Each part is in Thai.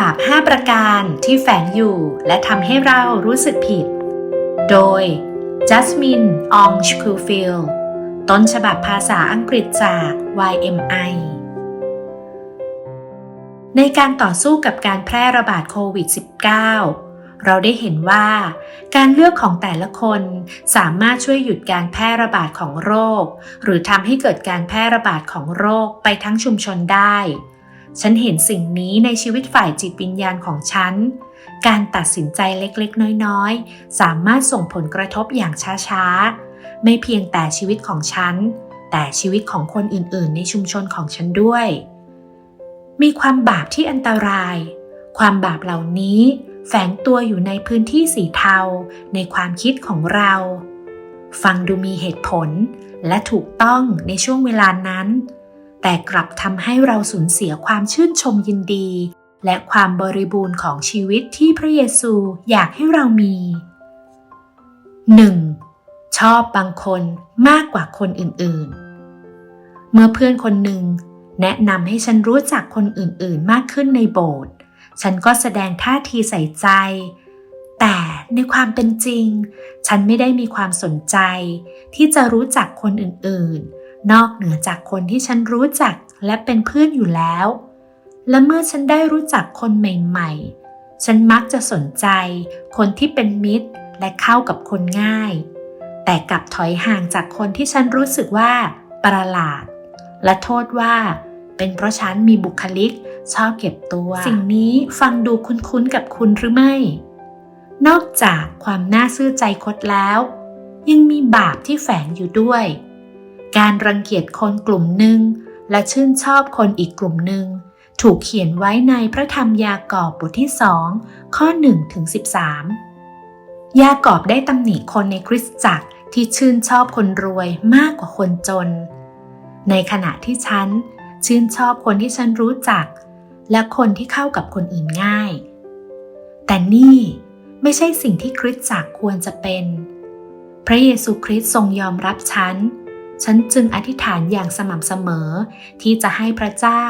บาป 5 ประการที่แฝงอยู่และทำให้เรารู้สึกผิด โดยจัสมินอองชคูฟิลต้นฉบับภาษาอังกฤษจาก YMI ในการต่อสู้กับการแพร่ระบาดโควิด -19 เราได้เห็นว่า การเลือกของแต่ละคนสามารถช่วยหยุดการแพร่ระบาดของโรค หรือทำให้เกิดการแพร่ระบาดของโรคไปทั้งชุมชนได้ ฉันเห็นสิ่งนี้ในชีวิตฝ่ายจิตวิญญาณของฉัน การตัดสินใจเล็กๆ น้อยๆ สามารถส่งผลกระทบอย่างช้าๆ ไม่เพียงแต่ชีวิตของฉัน แต่ชีวิตของคนอื่นๆ ในชุมชนของฉันด้วย มีความบาปที่อันตราย ความบาปเหล่านี้แฝงตัวอยู่ในพื้นที่สีเทา ในความคิดของเรา ฟังดูมีเหตุผลและถูกต้องในช่วงเวลานั้น แต่กลับทำให้เราสูญเสียความชื่นชมยินดี และความบริบูรณ์ของชีวิตที่พระเยซูอยากให้เรามี 1. ชอบบางคนมากกว่าคนอื่นๆ เมื่อเพื่อนคนหนึ่งแนะนำให้ฉันรู้จักคนอื่นๆ มากขึ้นในโบสถ์ ฉันก็แสดงท่าทีใส่ใจ แต่ในความเป็นจริง ฉันไม่ได้มีความสนใจ ที่จะรู้จักคนอื่นๆ นอกเหนือจากคนที่ฉันรู้จักและเป็นเพื่อนอยู่แล้ว และเมื่อฉันได้รู้จักคนใหม่ ๆ ฉันมักจะสนใจ คนที่เป็นมิตรและเข้ากับคนง่าย แต่กลับถอยห่างจากคนที่ฉันรู้สึกว่า ประหลาด และโทษว่า เป็นเพราะฉันมีบุคลิกชอบเก็บตัว สิ่งนี้ฟังดูคุ้นๆกับคุณหรือไม่ นอกจากความน่าซื่อใจคดแล้ว ยังมีบาปที่แฝงอยู่ด้วย การรังเกียจคนกลุ่มหนึ่งและชื่นชอบคนอีกกลุ่มหนึ่งถูกเขียนไว้ในพระธรรมยากอบบทที่สองข้อ1ถึง13 ยากอบได้ตำหนิคนในคริสตจักรที่ชื่นชอบคนรวยมากกว่าคนจน ในขณะที่ฉันชื่นชอบคนที่ฉันรู้จัก และคนที่เข้ากับคนอื่นง่าย แต่นี่ไม่ใช่สิ่งที่คริสตจักรควรจะเป็น พระเยซูคริสต์ทรงยอมรับฉัน ฉันจึงอธิษฐานอย่างสม่ำเสมอ ที่จะให้พระเจ้า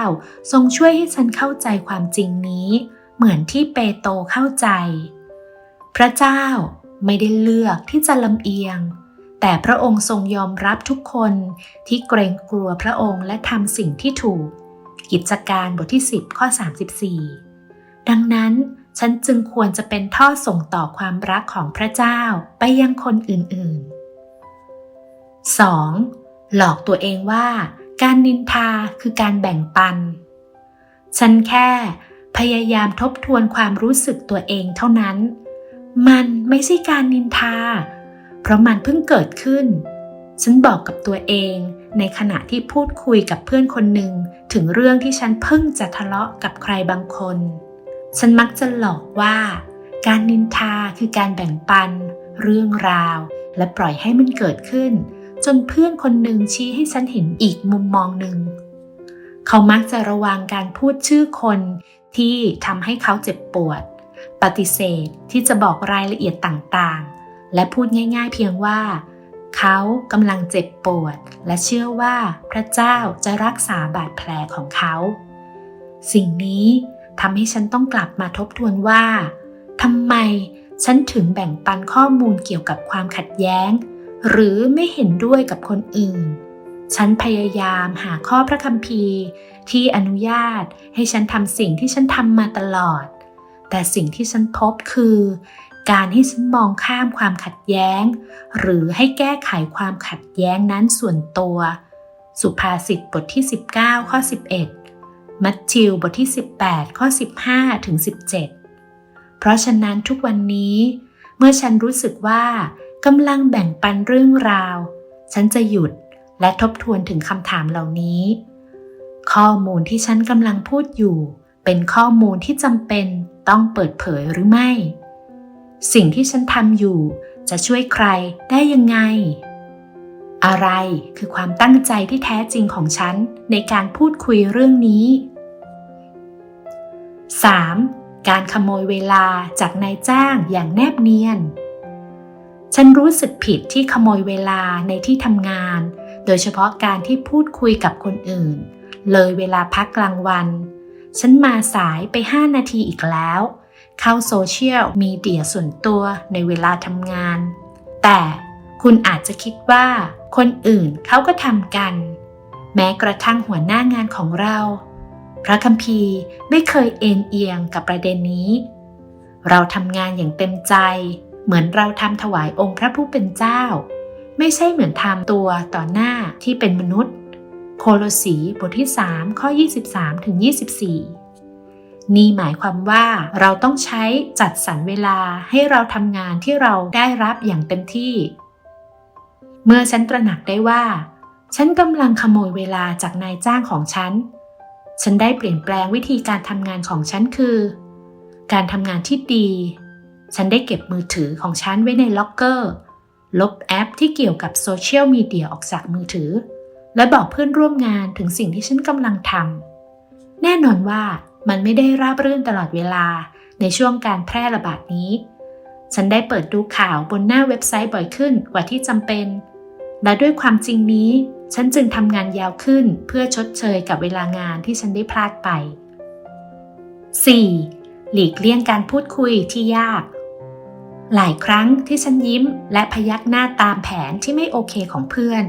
ทรงช่วยให้ฉันเข้าใจความจริงนี้ เหมือนที่เปโตเข้าใจ พระเจ้าไม่ได้เลือกที่จะลำเอียง แต่พระองค์ทรงยอมรับทุกคนที่เกรงกลัวพระองค์และทำสิ่งที่ถูก กิจการบทที่ 10 ข้อ 34 ดังนั้นฉันจึงควรจะเป็นท่อส่งต่อความรักของพระเจ้าไปยังคนอื่นๆ 2. หลอกตัวเองว่า การนินทาคือการแบ่งปัน ฉันแค่พยายามทบทวนความรู้สึกตัวเองเท่านั้น มันไม่ใช่การนินทา เพราะมันเพิ่งเกิดขึ้น ฉันบอกกับตัวเองในขณะที่พูดคุยกับเพื่อนคนหนึ่งถึงเรื่องที่ฉันเพิ่งจะทะเลาะกับใครบางคน ฉันมักจะหลอกว่า การนินทาคือการแบ่งปัน เรื่องราว และปล่อยให้มันเกิดขึ้น จนเพื่อนคนหนึ่งชี้ให้ฉันเห็นอีกมุมมองหนึ่ง เขามักจะระวังการพูดชื่อคนที่ทำให้เขาเจ็บปวด ปฏิเสธที่จะบอกรายละเอียดต่างๆ และพูดง่าย ๆ เพียงว่า เขากำลังเจ็บปวด และเชื่อว่าพระเจ้าจะรักษาบาดแผลของเขา สิ่งนี้ทำให้ฉันต้องกลับมาทบทวนว่าทำไมฉันถึงแบ่งปันข้อมูลเกี่ยวกับความขัดแย้ง หรือไม่เห็นด้วยกับคนอื่น ฉันพยายามหาข้อพระคัมภีร์ ที่อนุญาตให้ฉันทำสิ่งที่ฉันทำมาตลอด แต่สิ่งที่ฉันพบคือ การให้ฉันมองข้ามความขัดแย้ง หรือให้แก้ไขความขัดแย้งนั้นส่วนตัว สุภาษิตบทที่ 19 ข้อ 11 มัทธิวบทที่ 18 ข้อ 15 ถึง 17 เพราะฉะนั้นทุกวันนี้เมื่อฉันรู้สึกว่า กำลังแบ่งปันเรื่องราว ฉันจะหยุดและทบทวนถึงคำถามเหล่านี้ ข้อมูลที่ฉันกำลังพูดอยู่ เป็นข้อมูลที่จำเป็นต้องเปิดเผยหรือไม่ สิ่งที่ฉันทำอยู่จะช่วยใครได้ยังไง อะไรคือความตั้งใจที่แท้จริงของฉันในการพูดคุยเรื่องนี้ 3. การขโมยเวลาจากนายจ้างอย่างแนบเนียน ฉันรู้สึกผิดที่ขโมยเวลาในที่ทำงาน โดยเฉพาะการที่พูดคุยกับคนอื่น เลยเวลาพักกลางวัน ฉันมาสายไป 5 นาทีอีกแล้ว เข้าโซเชียลมีเดียส่วนตัวในเวลาทำงาน แต่คุณอาจจะคิดว่า คนอื่นเขาก็ทำกัน แม้กระทั่งหัวหน้างานของเรา พระคัมภีร์ไม่เคยเอ็นเอียงกับประเด็นนี้ เราทำงานอย่างเต็มใจ เหมือนเราทำถวายองค์พระผู้เป็นเจ้า ไม่ใช่เหมือนทำตัวต่อหน้าที่เป็นมนุษย์ โคโลสีบทที่ 3 ข้อ 23ถึง24 นี่หมายความว่าเราต้องใช้จัดสรรเวลาให้เราทำงานที่เราได้รับอย่างเต็มที่ เมื่อฉันตระหนักได้ว่า ฉันกำลังขโมยเวลาจากนายจ้างของฉัน ฉันได้เปลี่ยนแปลงวิธีการทำงานของฉันคือ การทำงานที่ดี ฉันได้เก็บมือถือของฉันไว้ในล็อกเกอร์ ลบแอปที่เกี่ยวกับโซเชียลมีเดียออกจากมือถือ และบอกเพื่อนร่วมงานถึงสิ่งที่ฉันกำลังทำ แน่นอนว่ามันไม่ได้ราบรื่นตลอดเวลาในช่วงการแพร่ระบาดนี้ ฉันได้เปิดดูข่าวบนหน้าเว็บไซต์บ่อยขึ้นกว่าที่จำเป็น และด้วยความจริงนี้ ฉันจึงทำงานยาวขึ้นเพื่อชดเชยกับเวลางานที่ฉันได้พลาดไป 4. หลีกเลี่ยงการพูดคุยที่ยาก หลายครั้งที่ฉันยิ้มและพยักหน้าตามแผนที่ไม่โอเคของเพื่อน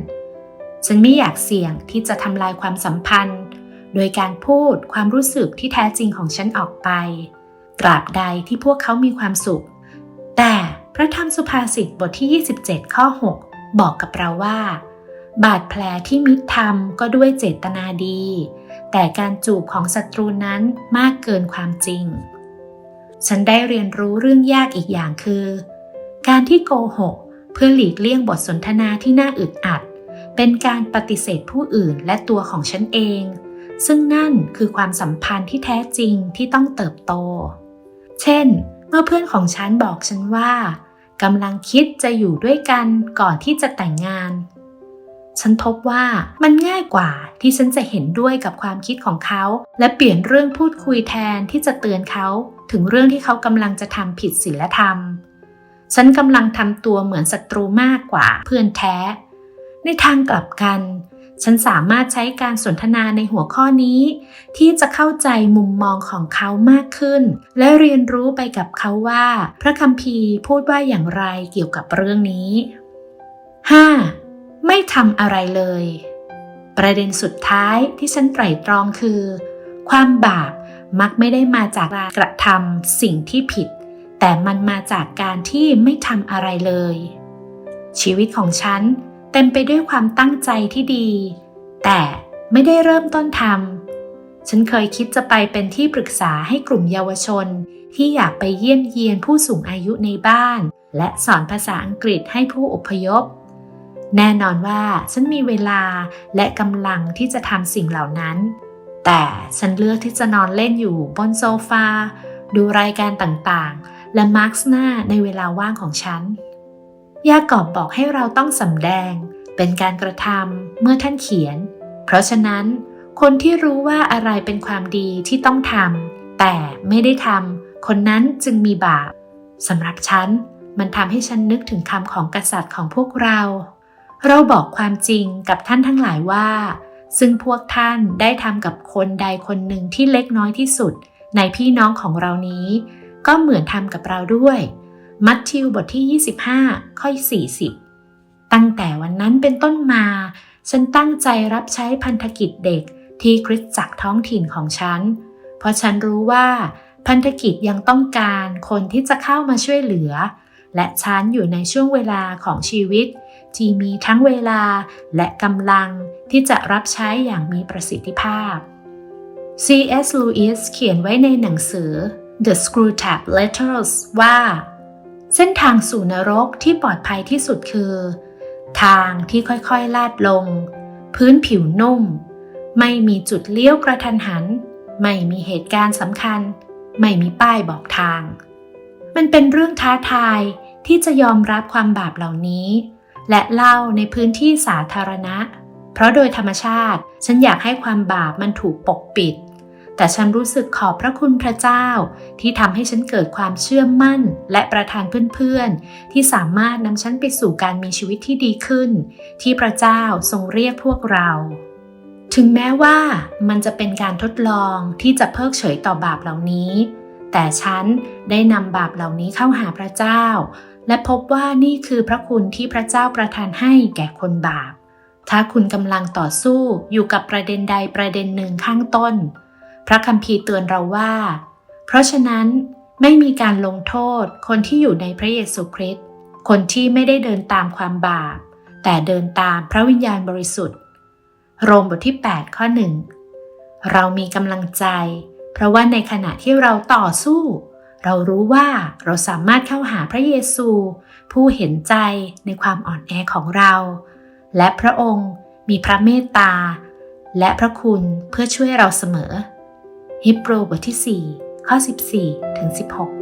ฉันไม่อยากเสี่ยงที่จะทำลายความสัมพันธ์ โดยการพูดความรู้สึกที่แท้จริงของฉันออกไป ตราบใดที่พวกเขามีความสุข แต่พระธรรมสุภาษิตบทที่ 27 ข้อ 6 บอกกับเราว่า บาดแผลที่มิตรทำก็ด้วยเจตนาดี แต่การจูบของศัตรูนั้นมากเกินความจริง ฉันได้เรียนรู้เรื่องยากอีกอย่างคือ การที่โกหก เพื่อหลีกเลี่ยงบทสนทนาที่น่าอึดอัด เป็นการปฏิเสธผู้อื่นและตัวของฉันเอง ซึ่งนั่นคือความสัมพันธ์ที่แท้จริงที่ต้องเติบโต เช่น เมื่อเพื่อนของฉันบอกฉันว่ากำลังคิดจะอยู่ด้วยกันก่อนที่จะแต่งงาน ฉันพบว่ามันง่ายกว่าที่ฉันจะเห็นด้วยกับความคิดของเขา และเปลี่ยนเรื่องพูดคุยแทนที่จะเตือนเขา ถึงเรื่องที่เขากำลังจะทำผิดศีลธรรม ฉันกำลังทำตัวเหมือนศัตรูมากกว่าเพื่อนแท้ ในทางกลับกัน ฉันสามารถใช้การสนทนาในหัวข้อนี้ ที่จะเข้าใจมุมมองของเขามากขึ้น และเรียนรู้ไปกับเขาว่า พระคัมภีร์พูดว่าอย่างไรเกี่ยวกับเรื่องนี้ 5. ไม่ทำอะไรเลย ประเด็นสุดท้ายที่ฉันไตร่ตรองคือ ความบาปมักไม่ได้มาจากการกระทำสิ่งที่ผิด แต่มันมาจากการที่ไม่ทำอะไรเลย ชีวิตของฉันเต็มไปด้วยความตั้งใจที่ดี แต่ไม่ได้เริ่มต้นทำฉันเคยคิดจะไปเป็นที่ปรึกษาให้กลุ่มเยาวชน ที่อยากไปเยี่ยมเยียนผู้สูงอายุในบ้าน และสอนภาษาอังกฤษให้ผู้อพยพ แน่นอนว่าฉันมีเวลาและกำลังที่จะทำสิ่งเหล่านั้น แต่ฉันเลือกที่จะนอนเล่นอยู่บนโซฟา ดูรายการต่างๆ และมาร์กหน้าในเวลาว่างของฉัน ยากอบบอกให้เราต้องสำแดง เป็นการกระทำเมื่อท่านเขียน เพราะฉะนั้น คนที่รู้ว่าอะไรเป็นความดีที่ต้องทำแต่ไม่ได้ทำคนนั้นจึงมีบาปสำหรับฉันมันทำให้ฉันนึกถึงคำของกษัตริย์ของพวกเรา เราบอกความจริงกับท่านทั้งหลายว่า ซึ่งพวกท่านได้ทำกับคนใดคนหนึ่งที่เล็กน้อยที่สุด ในพี่น้องของเรานี้ ก็เหมือนทำกับเราด้วย มัทธิวบทที่ 25 ข้อ 40 ตั้งแต่วันนั้นเป็นต้นมา ฉันตั้งใจรับใช้พันธกิจเด็กที่คริสตจักรท้องถิ่นของฉัน เพราะฉันรู้ว่าพันธกิจยังต้องการคนที่จะเข้ามาช่วยเหลือ และฉันอยู่ในช่วงเวลาของชีวิต ที่มีทั้งเวลาและกำลังที่จะรับใช้อย่างมีประสิทธิภาพ C.S. Lewis เขียนไว้ในหนังสือ The Screwtape Letters ว่า เส้นทางสู่นรกที่ปลอดภัยที่สุดคือ ทางที่ค่อยๆลาดลง พื้นผิวนุ่ม ไม่มีจุดเลี้ยวกระทันหัน ไม่มีเหตุการณ์สำคัญ ไม่มีป้ายบอกทาง มันเป็นเรื่องท้าทายที่จะยอมรับความบาปเหล่านี้ และเล่าในพื้นที่สาธารณะ เพราะโดยธรรมชาติ ฉันอยากให้ความบาปมันถูกปกปิด แต่ฉันรู้สึกขอบพระคุณพระเจ้า ที่ทำให้ฉันเกิดความเชื่อมั่น และประทานเพื่อนๆ ที่สามารถนำฉันไปสู่การมีชีวิตที่ดีขึ้น ที่พระเจ้าทรงเรียกพวกเราถึงแม้ว่ามันจะเป็นการทดลองที่จะเพิกเฉยต่อบาปเหล่านี้ แต่ฉันได้นำบาปเหล่านี้เข้าหาพระเจ้า และพบว่านี่คือพระคุณที่พระเจ้าประทานให้แก่คนบาป ถ้าคุณกำลังต่อสู้อยู่กับประเด็นใดประเด็นหนึ่งข้างต้น พระคัมภีร์เตือนเราว่า เพราะฉะนั้นไม่มีการลงโทษคนที่อยู่ในพระเยซูคริสต์ คนที่ไม่ได้เดินตามความบาป แต่เดินตามพระวิญญาณบริสุทธิ์ โรมบทที่ 8 ข้อ1เรามีกำลังใจ เพราะว่าในขณะที่เราต่อสู้ เรารู้ว่าเราสามารถเข้าหาพระเยซู ผู้เห็นใจในความอ่อนแอของเรา และพระองค์มีพระเมตตา และพระคุณเพื่อช่วยเราเสมอ ฮิบรูบทที่ 4 ข้อ 14ถึง16